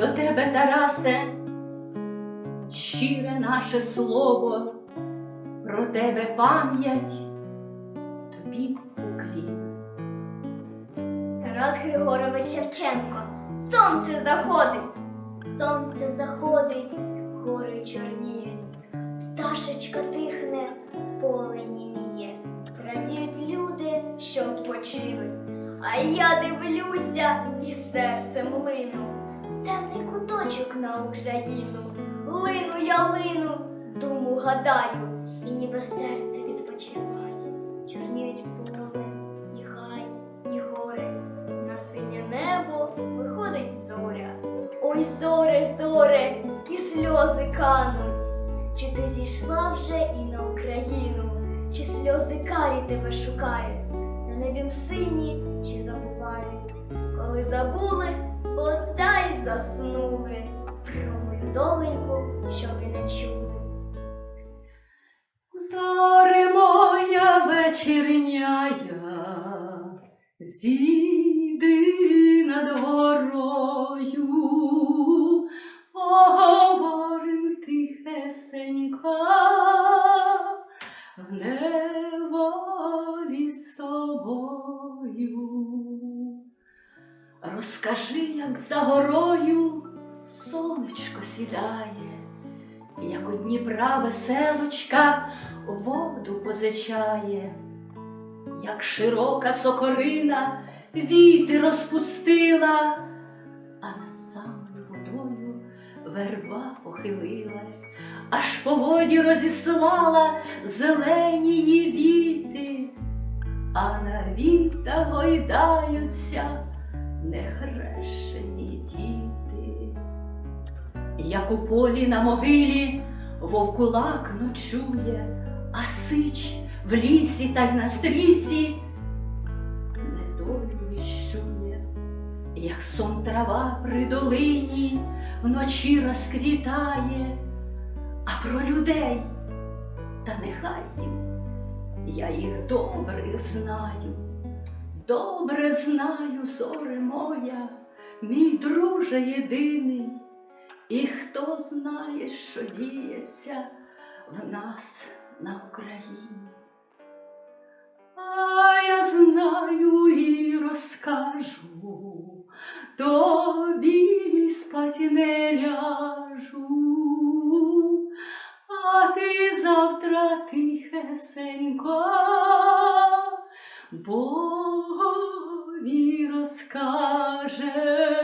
до тебе, Тарасе, щире наше слово, про тебе пам'ять, тобі уклін. Тарас Григорович Шевченко. Сонце заходить, сонце заходить, гори чорніють, пташечка тихне, поле німіє. Радіють люди, що відпочинуть. А я дивлюся і серцем лину в на Україну. Лину я лину, думу гадаю, і ніби серце відпочиває. Чорніють поле, і гай, і гори. На синє небо виходить зоря. Ой, зоре, зоре, і сльози кануть. Чи ти зійшла вже і на Україну? Чи сльози карі тебе шукають? На небі сині чи забувають? Коли забули, бодай заснули. Про мою доленьку, щоб і не чули. Зоре моя вечірняя, зійди над горою, поговорим тихесенько, в неволі з Розкажи, як за горою сонечко сідає, як у Дніпра веселочка воду позичає, як широка сокорина віти розпустила, а над самою водою верба похилилась, аж по воді розіслала зелені її віти, а на вітах гойдаються нехрещені діти. Як у полі на могилі вовкулак ночує, а сич в лісі та й на стрісі недолю віщує, як сон трава при долині вночі розквітає, а про людей та нехай їм я їх добре знаю, добре знаю, зоре моя, мій друже єдиний. І хто знає, що діється в нас на Україні? А я знаю і розкажу, тобі спать не ляжу, а ти завтра тихесенько Богові розкажеш.